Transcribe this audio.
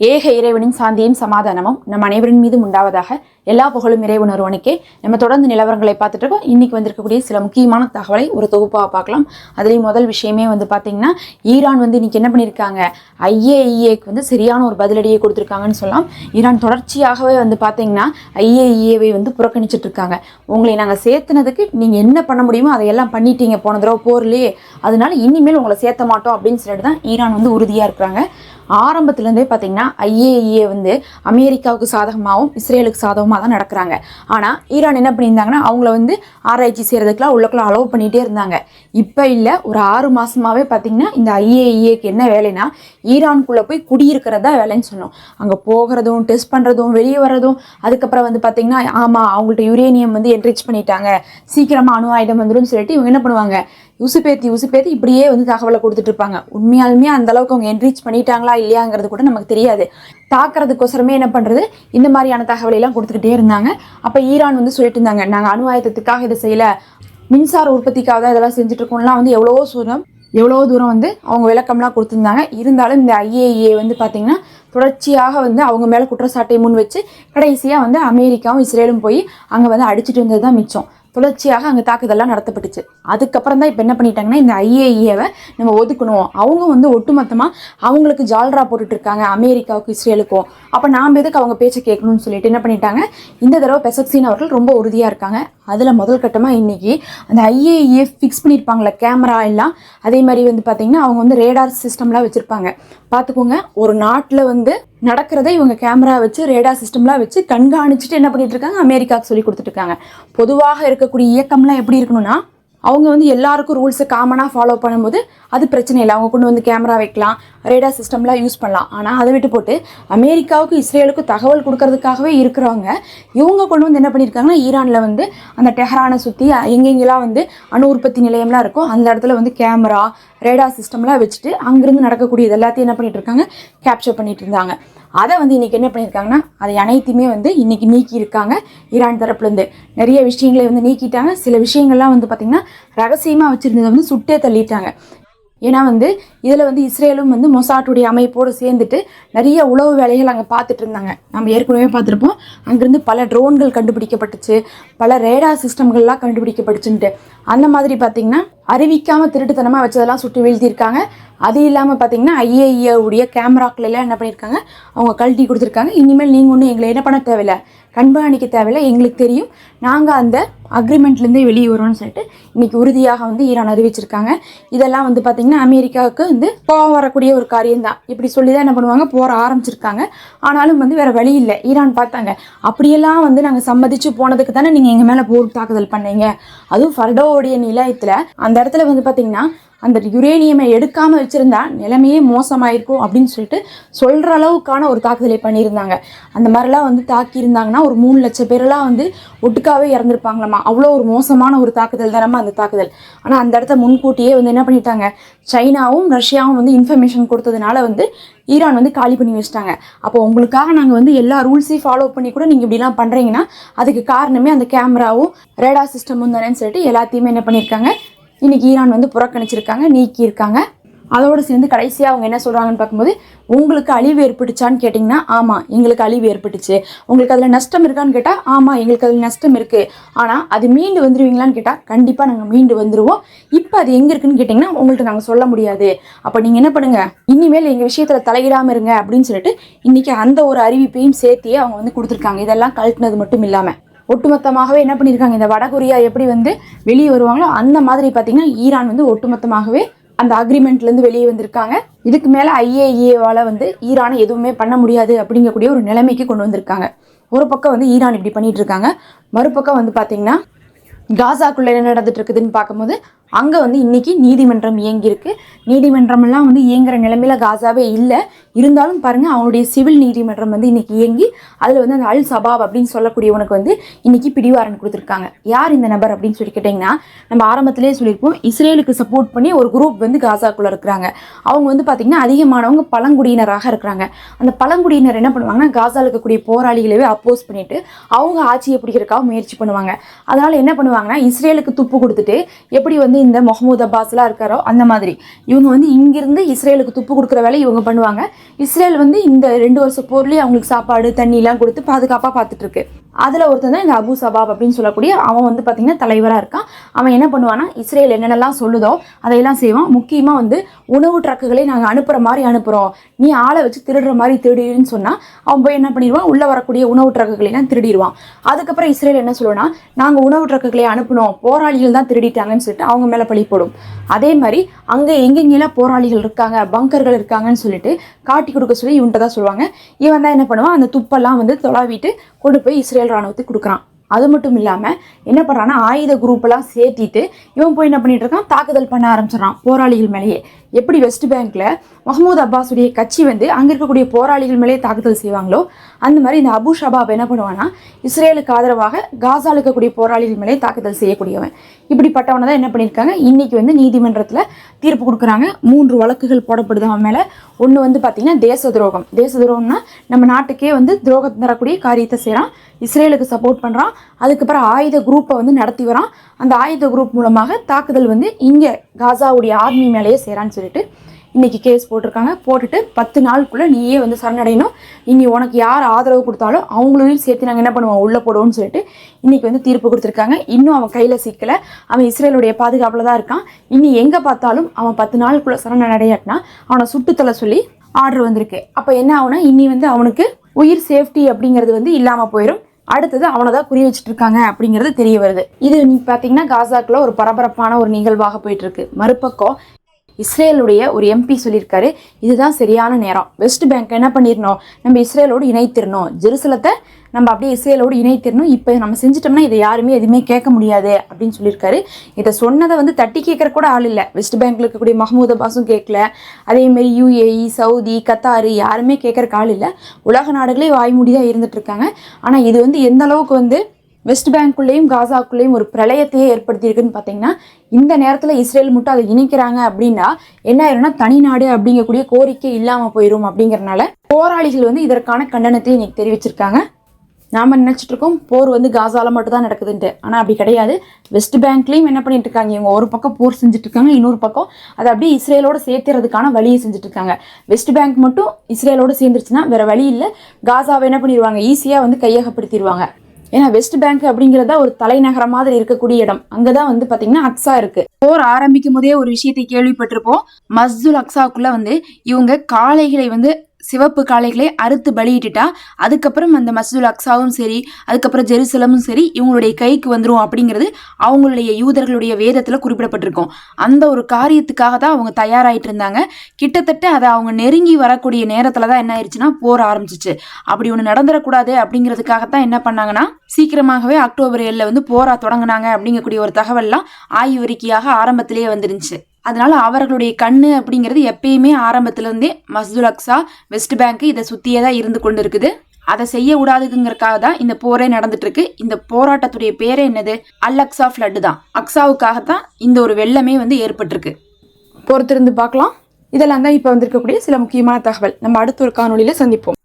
ஏக இறைவனின் சாந்தியும் சமாதானமும் நம் அனைவரின் மீதும் உண்டாவதாக எல்லா புகழும் இறைவன் ஒருவனுக்கே நம்ம தொடர்ந்து நிலவரங்களை பார்த்துட்டு இருக்கோம் இன்னைக்கு வந்திருக்கக்கூடிய சில முக்கியமான தகவலை ஒரு தொகுப்பாக பார்க்கலாம். அதுலேயும் முதல் விஷயமே வந்து பார்த்தீங்கன்னா ஈரான் வந்து இன்னைக்கு என்ன பண்ணியிருக்காங்க ஐஏஇஏக்கு வந்து சரியான ஒரு பதிலடியை கொடுத்துருக்காங்கன்னு சொல்லலாம். ஈரான் தொடர்ச்சியாகவே வந்து பார்த்திங்கன்னா ஐஏஇஏவை வந்து புறக்கணிச்சிட்டு இருக்காங்க உங்களை நாங்கள் சேர்த்துனதுக்கு நீங்கள் என்ன பண்ண முடியுமோ அதையெல்லாம் பண்ணிட்டீங்க. போன தடவை போர்லேயே. அதனால இனிமேல் உங்களை சேர்த்த மாட்டோம் அப்படின்னு சொல்லிட்டு தான் ஈரான் வந்து உறுதியாக இருக்கிறாங்க. ஆரம்பத்துலேருந்தே பார்த்தீங்கன்னா ஐஏஇஏ வந்து அமெரிக்காவுக்கு சாதகமாகவும் இஸ்ரேலுக்கு சாதகமாக தான் நடக்கிறாங்க. ஆனால் ஈரான் என்ன பண்ணியிருந்தாங்கன்னா அவங்கள வந்து ஆராய்ச்சி செய்கிறதுக்குலாம் உள்ளக்குள்ள அலோவ் பண்ணிகிட்டே இருந்தாங்க. இப்போ இல்லை ஒரு ஆறு மாதமாகவே பார்த்தீங்கன்னா இந்த ஐஏஇஏக்கு என்ன வேலைன்னா ஈரானுக்குள்ளே போய் குடியிருக்கிறதா வேலைன்னு சொன்னோம். அங்கே போகிறதும் டெஸ்ட் பண்ணுறதும் வெளியே வர்றதும் அதுக்கப்புறம் வந்து பார்த்தீங்கன்னா ஆமாம் அவங்கள்ட்ட யுரேனியம் வந்து என்ரிச் பண்ணிட்டாங்க. சீக்கிரமாக அணு ஆயுதம் வந்துடும் சொல்லிட்டு இவங்க என்ன பண்ணுவாங்க? உசுப்பேத்தி உசுப்பேத்தி இப்படியே வந்து தகவலை கொடுத்துட்டு இருப்பாங்க. உண்மையாலுமே அந்த அளவுக்கு அவங்க என்ரீச் பண்ணிட்டாங்களா இல்லையாங்கிறது கூட நமக்கு தெரியாது. தாக்குறதுக்கோசரமே என்ன பண்ணுறது இந்த மாதிரியான தகவலை எல்லாம் கொடுத்துக்கிட்டே இருந்தாங்க. அப்போ ஈரான் வந்து சொல்லிட்டு இருந்தாங்க நாங்கள் அணு ஆயுதத்துக்காக இதை செய்யலை. மின்சார உற்பத்திக்காக தான் இதெல்லாம் செஞ்சுட்டு இருக்கோம்லாம் வந்து எவ்வளோ தூரம் எவ்வளோ தூரம் வந்து அவங்க விளக்கம்லாம் கொடுத்துருந்தாங்க. இருந்தாலும் இந்த ஐஏஏ வந்து பார்த்திங்கன்னா தொடர்ச்சியாக வந்து அவங்க மேலே குற்றச்சாட்டை முன் வச்சு கடைசியாக வந்து அமெரிக்காவும் இஸ்ரேலும் போய் அங்கே வந்து அடிச்சிட்டு வந்தது தான் மிச்சம். தொடர்ச்சியாக அங்கே தாக்குதல்லாம் நடத்தப்பட்டுச்சு. அதுக்கப்புறம் தான் இப்போ என்ன பண்ணிட்டாங்கன்னா இந்த ஐஏஇஏவை நம்ம ஒதுக்கணும். அவங்க வந்து ஒட்டுமொத்தமாக அவங்களுக்கு ஜால்ரா போட்டுட்டு இருக்காங்க அமெரிக்காவுக்கும் இஸ்ரேலுக்கும். அப்போ நாம் எதுக்கு அவங்க பேச்சை கேட்கணும்னு சொல்லிட்டு என்ன பண்ணிட்டாங்க இந்த தடவை பெசக்சீன் அவர்கள் ரொம்ப உறுதியாக இருக்காங்க. அதில் முதல் கட்டமாக இன்னைக்கு அந்த ஐஏஇஏ ஃபிக்ஸ் பண்ணியிருப்பாங்களே கேமரா எல்லாம். அதே மாதிரி வந்து பார்த்திங்கன்னா அவங்க வந்து ரேடார் சிஸ்டம்லாம் வச்சுருப்பாங்க. பார்த்துக்கோங்க ஒரு நாட்டில் வந்து நடக்கிறத இவங்க கேமரா வச்சு ரேடா சிஸ்டம்லாம் வச்சு கண்காணிச்சுட்டு என்ன பண்ணிட்டு இருக்காங்க? அமெரிக்காவுக்கு சொல்லி கொடுத்துட்டு இருக்காங்க. பொதுவாக இருக்கக்கூடிய இயக்கம்லாம் எப்படி இருக்கணும்னா அவங்க வந்து எல்லாருக்கும் ரூல்ஸை காமனாக ஃபாலோ பண்ணும்போது அது பிரச்சனை இல்லை. அவங்க கொண்டு வந்து கேமரா வைக்கலாம் ரேடா சிஸ்டம்லாம் யூஸ் பண்ணலாம். ஆனால் அதை விட்டு போட்டு அமெரிக்காவுக்கும் இஸ்ரேலுக்கும் தகவல் கொடுக்கறதுக்காகவே இருக்கிறவங்க இவங்க கொண்டு வந்து என்ன பண்ணியிருக்காங்கன்னா ஈரானில் வந்து அந்த டெஹரானை சுற்றி எங்கெங்கெல்லாம் வந்து அணு உற்பத்தி நிலையம்லாம் இருக்கோ அந்த இடத்துல வந்து கேமரா ரேடா சிஸ்டம்லாம் வச்சுட்டு அங்கேருந்து நடக்கக்கூடியது எல்லாத்தையும் என்ன பண்ணிகிட்டு இருக்காங்க கேப்சர் பண்ணிகிட்டு இருந்தாங்க. அதை வந்து இன்றைக்கி என்ன பண்ணியிருக்காங்கன்னா அதை அனைத்தையுமே வந்து இன்றைக்கி நீக்கியிருக்காங்க ஈரான் தரப்புலேருந்து. நிறைய விஷயங்களை வந்து நீக்கிட்டாங்க. சில விஷயங்கள்லாம் வந்து பார்த்திங்கன்னா ரகசியமாக வச்சுருந்ததை வந்து சுட்டே தள்ளிட்டாங்க. ஏன்னா வந்து இதில் வந்து இஸ்ரேலும் வந்து மொசாட்டுடைய அமைப்போடு சேர்ந்துட்டு நிறைய உளவு வேலைகள் அங்கே பார்த்துட்டு இருந்தாங்க. நம்ம ஏற்கனவே பார்த்துருப்போம் அங்கேருந்து பல ட்ரோன்கள் கண்டுபிடிக்கப்பட்டுச்சு பல ரேடா சிஸ்டம்கள்லாம் கண்டுபிடிக்கப்பட்டுச்சுன்ட்டு. அந்த மாதிரி பார்த்திங்கன்னா அறிவிக்காமல் திருட்டுத்தனமாக வச்சதெல்லாம் சுட்டு வீழ்த்தியிருக்காங்க. அது இல்லாமல் பார்த்தீங்கன்னா ஐஏஇஏ கேமராக்கள் எல்லாம் என்ன பண்ணியிருக்காங்க? அவங்க கழட்டி கொடுத்துருக்காங்க. இனிமேல் நீங்கள் ஒன்றும் எங்களை என்ன பண்ண தேவையில்ல. கண்காணிக்க தேவையில்லை. எங்களுக்கு தெரியும். நாங்கள் அந்த அக்ரிமெண்ட்லேருந்தே வெளியே வரோம்னு சொல்லிட்டு இன்றைக்கி உறுதியாக வந்து ஈரான் அறிவிச்சிருக்காங்க. இதெல்லாம் வந்து பார்த்திங்கன்னா அமெரிக்காவுக்கு வந்து போக வரக்கூடிய ஒரு காரியம்தான். இப்படி சொல்லி தான் என்ன பண்ணுவாங்க? போகிற ஆரம்பிச்சிருக்காங்க. ஆனாலும் வந்து வேறு வழி இல்லை. ஈரான் பார்த்தாங்க. அப்படியெல்லாம் வந்து நாங்கள் சம்மதிச்சு போனதுக்கு தானே நீங்கள் எங்கள் மேலே போர் தாக்குதல் பண்ணீங்க. அதுவும் ஃபர்டோவுடைய நிலையத்தில் அந்த இடத்துல வந்து பார்த்திங்கன்னா அந்த யுரேனியமை எடுக்காமல் வச்சுருந்தா நிலைமையே மோசமாயிருக்கும் அப்படின்னு சொல்லிட்டு சொல்கிற அளவுக்கான ஒரு தாக்குதலை பண்ணியிருந்தாங்க. அந்த மாதிரிலாம் வந்து தாக்கியிருந்தாங்கன்னா ஒரு மூணு லட்சம் பேரெல்லாம் வந்து ஒட்டுக்காவே இறந்துருப்பாங்களாமா? அவ்வளோ ஒரு மோசமான ஒரு தாக்குதல் தானம்மா அந்த தாக்குதல். ஆனால் அந்த இடத்த முன்கூட்டியே வந்து என்ன பண்ணிட்டாங்க? சைனாவும் ரஷ்யாவும் வந்து இன்ஃபர்மேஷன் கொடுத்ததுனால வந்து ஈரான் வந்து காலி பண்ணி வச்சிட்டாங்க. அப்போ உங்களுக்காக நாங்கள் வந்து எல்லா ரூல்ஸையும் ஃபாலோ பண்ணி கூட நீங்கள் இப்படிலாம் பண்ணுறீங்கன்னா அதுக்கு காரணமே அந்த கேமராவும் ரேடா சிஸ்டமும் தானேன்னு சொல்லிட்டு எல்லாத்தையுமே என்ன பண்ணியிருக்காங்க இன்னைக்கு ஈரான் வந்து புறக்கணிச்சிருக்காங்க நீக்கியிருக்காங்க. அதோடு சேர்ந்து கடைசியாக அவங்க என்ன சொல்கிறாங்கன்னு பார்க்கும்போது உங்களுக்கு அழிவு ஏற்பட்டுச்சான்னு கேட்டிங்கன்னா ஆமாம் எங்களுக்கு அழிவு ஏற்பட்டுச்சு. உங்களுக்கு அதில் நஷ்டம் இருக்கான்னு கேட்டால் ஆமாம் எங்களுக்கு அதில் நஷ்டம் இருக்குது ஆனால் அது மீண்டு வந்துடுவீங்களான்னு கேட்டால் கண்டிப்பாக நாங்கள் மீண்டு வந்துடுவோம் இப்போ அது எங்கே இருக்குன்னு கேட்டிங்கன்னா உங்கள்கிட்ட நாங்கள் சொல்ல முடியாது. அப்போ நீங்கள் என்ன பண்ணுங்கள் இனிமேல் எங்கள் விஷயத்தில் தலையிடாமல் இருங்க அப்படின்னு சொல்லிட்டு இன்றைக்கி அந்த ஒரு அறிவிப்பையும் சேர்த்தியே அவங்க வந்து கொடுத்துருக்காங்க. இதெல்லாம் கழட்டினது மட்டும் இல்லாமல் ஒட்டுமொத்தமாகவே என்ன பண்ணியிருக்காங்க இந்த வடகொரியா எப்படி வந்து வெளியே வருவாங்களோ அந்த மாதிரி பார்த்தீங்கன்னா ஈரான் வந்து ஒட்டுமொத்தமாகவே அந்த அக்ரிமெண்ட்லேருந்து வெளியே வந்திருக்காங்க. இதுக்கு மேலே ஐஏஏவால் வந்து ஈரானை எதுவுமே பண்ண முடியாது அப்படிங்கக்கூடிய ஒரு நிலைமைக்கு கொண்டு வந்திருக்காங்க. ஒரு பக்கம் வந்து ஈரான் இப்படி பண்ணிகிட்டு இருக்காங்க. மறுபக்கம் வந்து பார்த்தீங்கன்னா காசாக்குள்ளே என்ன நடந்துட்டு இருக்குதுன்னு பார்க்கும்போது அங்கே வந்து இன்னைக்கு நீதிமன்றம் இயங்கியிருக்கு. நீதிமன்றமெல்லாம் வந்து இயங்குற நிலைமையில காசாவே இல்லை. இருந்தாலும் பாருங்கள் அவங்களுடைய சிவில் நீதிமன்றம் வந்து இன்றைக்கி இயங்கி அதில் வந்து அந்த அல் சபாப் அப்படின்னு சொல்லக்கூடியவனுக்கு வந்து இன்றைக்கி பிடிவாரன் கொடுத்துருக்காங்க. யார் இந்த நபர் அப்படின்னு சொல்லி கேட்டிங்கன்னா நம்ம ஆரம்பத்திலே சொல்லியிருப்போம் இஸ்ரேலுக்கு சப்போர்ட் பண்ணி ஒரு குரூப் வந்து காசாக்குள்ளே இருக்கிறாங்க. அவங்க வந்து பார்த்திங்கன்னா அதிகமானவங்க பழங்குடியினராக இருக்கிறாங்க. அந்த பழங்குடியினர் என்ன பண்ணுவாங்கன்னா காசாவில் இருக்கக்கூடிய போராளிகளவே அப்போஸ் பண்ணிவிட்டு அவங்க ஆட்சியை பிடிக்கிறதுக்காக முயற்சி பண்ணுவாங்க. அதனால் என்ன பண்ணுவாங்கன்னா இஸ்ரேலுக்கு துப்பு கொடுத்துட்டு எப்படி வந்து வந்து இந்த முகமது அப்பாஸ்லாம் இருக்காரோ அந்த மாதிரி. இவங்க வந்து இங்கிருந்து இஸ்ரேலுக்கு துப்பு கொடுக்குற வேலை இவங்க பண்ணுவாங்க. இஸ்ரேல் வந்து இந்த ரெண்டு வருஷம் போர்லேயே அவங்களுக்கு சாப்பாடு தண்ணிலாம் கொடுத்து பாதுகாப்பாக பார்த்துட்டு இருக்கு. அதில் ஒருத்தன் தான் இந்த அபு சபாப் அப்படின்னு சொல்லக்கூடிய அவன் வந்து பார்த்திங்கன்னா தலைவராக இருக்கான். அவன் என்ன பண்ணுவான்னா இஸ்ரேல் என்னென்னலாம் சொல்லுதோ அதையெல்லாம் செய்வான். முக்கியமாக வந்து உணவு ட்ரக்குகளை நாங்கள் அனுப்புகிற மாதிரி அனுப்புகிறோம் நீ ஆளை வச்சு திருடுற மாதிரி திருடிடுன்னு சொன்னால் அவன் போய் என்ன பண்ணிடுவான்? உள்ளே வரக்கூடிய உணவு ட்ரக்குகளெல்லாம் திருடிடுவான். அதுக்கப்புறம் இஸ்ரேல் என்ன சொல்லுவான்னா நாங்கள் உணவு ட்ரக்குகளை அனுப்பினோம். போராளிகள் தான் திருடிட்டாங்கன்னு சொல்லிட்டு அவங்க மேலே பழி போடும். அதே மாதிரி அங்கே எங்கெங்கெல்லாம் போராளிகள் இருக்காங்க பங்கர்கள் இருக்காங்கன்னு சொல்லிட்டு காட்டி கொடுக்க சொல்லி இவன்கிட்ட தான் சொல்லுவாங்க. இவன் தான் என்ன பண்ணுவான்? அந்த துப்பெல்லாம் வந்து தொலாவிட்டு கொண்டு போய் இஸ்ரேல் ராணுவத்துக்கு கொடுக்குறான். அது மட்டும் இல்லாமல் என்ன பண்ணுறான்னா ஆயுத குரூப்பெல்லாம் சேர்த்திட்டு இவன் போய் என்ன பண்ணிட்டு இருக்கான்? தாக்குதல் பண்ண ஆரம்பிச்சிடறான். போராளிகள் மேலேயே. எப்படி வெஸ்ட் பேங்க்கில் மஹமூத் அப்பாஸுடைய கட்சி வந்து அங்கே இருக்கக்கூடிய போராளிகள் மேலே தாக்குதல் செய்வாங்களோ அந்த மாதிரி இந்த அபு ஷபாப் என்ன பண்ணுவான்னா இஸ்ரேலுக்கு ஆதரவாக காசால இருக்கக்கூடிய போராளிகள் மேலே தாக்குதல் செய்யக்கூடியவன். இப்படிப்பட்டவனை தான் என்ன பண்ணியிருக்காங்க இன்றைக்கி வந்து நீதிமன்றத்தில் தீர்ப்பு கொடுக்குறாங்க. மூன்று வழக்குகள் போடப்படுது அவன் மேலே. ஒன்று வந்து பார்த்திங்கன்னா தேச துரோகம். தேச துரோகம்னா நம்ம நாட்டுக்கே வந்து துரோகம் தரக்கூடிய காரியத்தை செய்கிறான் இஸ்ரேலுக்கு சப்போர்ட் பண்ணுறான் அதுக்கப்புறம் ஆயுத குரூப்பை வந்து நடத்தி வரான். அந்த ஆயுத குரூப் மூலமாக தாக்குதல் வந்து இங்கே காசாவுடைய ஆர்மி மேலேயே செய்கிறான்னு சொல்லி சொல்லிட்டு இன்னைக்கு கேஸ் போட்டிருக்காங்க. போட்டுட்டு பத்து நாளுக்குள்ளே நீயே வந்து சரணடையணும். இனி உனக்கு யார் ஆதரவு கொடுத்தாலும் அவங்களையும் சேர்த்து நாங்கள் என்ன பண்ணுவோம்? உள்ளே போடுவோம்னு சொல்லிட்டு இன்னைக்கு வந்து தீர்ப்பு கொடுத்துருக்காங்க. இன்னும் அவன் கையில் சிக்கலை. அவன் இஸ்ரேலுடைய பாதுகாப்பில் தான் இருக்கான். இனி எங்கே பார்த்தாலும் அவன் பத்து நாளுக்குள்ளே சரணடையாட்டினா அவனை சுட்டுத்தலை சொல்லி ஆர்டர் வந்திருக்கு. அப்போ என்ன ஆகுனா இனி வந்து அவனுக்கு உயிர் சேஃப்டி அப்படிங்கிறது வந்து இல்லாமல் போயிடும் அடுத்தது அவனை தான் குறி வச்சுட்டு இருக்காங்க அப்படிங்கிறது தெரிய வருது. இது பார்த்தீங்கன்னா காசாக்குள்ள ஒரு பரபரப்பான ஒரு நிகழ்வாக போயிட்டு இருக்கு. மறுபக்கம் இஸ்ரேலுடைய ஒரு எம்பி சொல்லியிருக்காரு. இதுதான் சரியான நேரம். வெஸ்ட் பேங்க் என்ன பண்ணிடணும் நம்ம இஸ்ரேலோடு இணைத்திடணும் ஜெருசலத்தை நம்ம அப்படியே இஸ்ரேலோடு இணைத்திடணும் இப்போ நம்ம செஞ்சிட்டோம்னா இதை யாருமே எதுவுமே கேட்க முடியாது அப்படின்னு சொல்லியிருக்காரு. இதை சொன்னதை வந்து தட்டி கேட்குற கூட ஆள் இல்லை. வெஸ்ட் பேங்கில் இருக்கக்கூடிய மஹமூத் அப்பாஸும் கேட்கல. அதேமாரி யூஏஇ சவுதி கத்தாரு யாருமே கேட்கறக்கு ஆள் இல்லை. உலக நாடுகளே வாய்மூடி தான் இருந்துட்டு இருக்காங்க. ஆனால் இது வந்து எந்த அளவுக்கு வந்து வெஸ்ட் பேங்க்குள்ளேயும் காசாக்குள்ளேயும் ஒரு பிரளயத்தையே ஏற்படுத்தியிருக்குன்னு பார்த்தீங்கன்னா இந்த நேரத்தில் இஸ்ரேல் மட்டும் அதை இணைக்கிறாங்க அப்படின்னா என்ன ஆயிரும்னா தனிநாடு அப்படிங்கக்கூடிய கோரிக்கை இல்லாமல் போயிடும் அப்படிங்கிறனால போராளிகள் வந்து இதற்கான கண்டனத்தை இன்னைக்கு தெரிவிச்சிருக்காங்க. நாம் நினச்சிட்டு இருக்கோம் போர் வந்து காசால மட்டும் தான் நடக்குதுன்ட்டு. ஆனால் அப்படி கிடையாது. வெஸ்ட் பேங்க்லேயும் என்ன பண்ணிட்டு இருக்காங்க? இவங்க ஒரு பக்கம் போர் செஞ்சுட்டு இருக்காங்க இன்னொரு பக்கம் அதை அப்படியே இஸ்ரேலோட சேர்த்துறதுக்கான வழியை செஞ்சுட்டு இருக்காங்க. வெஸ்ட் பேங்க் மட்டும் இஸ்ரேலோட சேர்ந்துருச்சுன்னா வேற வழி இல்லை. காசாவை என்ன பண்ணிடுவாங்க ஈஸியாக வந்து கையகப்படுத்திடுவாங்க ஏன்னா வெஸ்ட் பேங்க் அப்படிங்கிறத ஒரு தலைநகரம் மாதிரி இருக்கக்கூடிய இடம். அங்கதான் வந்து பாத்தீங்கன்னா அக்ஸா இருக்கு. போர் ஆரம்பிக்கும் போதே ஒரு விஷயத்தை கேள்விப்பட்டிருப்போம். மஸ்துல் அக்ஸாக்குள்ள வந்து இவங்க காளைகளை வந்து சிவப்பு காளைகளை அறுத்து பலியிட்டுட்டா அதுக்கப்புறம் அந்த மசூல் அக்ஸாவும் சரி அதுக்கப்புறம் ஜெருசலமும் சரி இவங்களுடைய கைக்கு வந்துடும் அப்படிங்கிறது அவங்களுடைய யூதர்களுடைய வேதத்தில் குறிப்பிடப்பட்டிருக்கும். அந்த ஒரு காரியத்துக்காக தான் அவங்க தயாராகிட்டு இருந்தாங்க. கிட்டத்தட்ட அதை அவங்க நெருங்கி வரக்கூடிய நேரத்தில் தான் என்ன ஆயிடுச்சுன்னா போர் ஆரம்பிச்சிச்சு. அப்படி ஒன்று நடந்துடக்கூடாது அப்படிங்கிறதுக்காகத்தான் என்ன பண்ணாங்கன்னா சீக்கிரமாகவே அக்டோபர் ஏழில் வந்து போரா தொடங்கினாங்க அப்படிங்கக்கூடிய ஒரு தகவல்லாம் ஆய்வறிக்கையாக ஆரம்பத்திலேயே வந்துருந்துச்சு. அதனால் அவர்களுடைய கண்ணு அப்படிங்கிறது எப்பயுமே ஆரம்பத்துலேருந்தே மஸ்துல் அக்ஸா வெஸ்ட் பேங்க் இதை சுற்றியே தான் இருந்து கொண்டு இருக்குது அதை செய்ய விடாதுங்கிறக்காக தான் இந்த போரே நடந்துட்டு இருக்கு இந்த போராட்டத்துடைய பேரே என்னது? அல் அக்ஸா ஃப்ளட்டு தான். அக்ஸாவுக்காக தான் இந்த ஒரு வெள்ளமே வந்து ஏற்பட்டிருக்கு. பொறுத்திருந்து பார்க்கலாம். இதெல்லாம் தான் இப்போ வந்திருக்கக்கூடிய சில முக்கியமான தகவல். நம்ம அடுத்த ஒரு காணொலியில் சந்திப்போம்.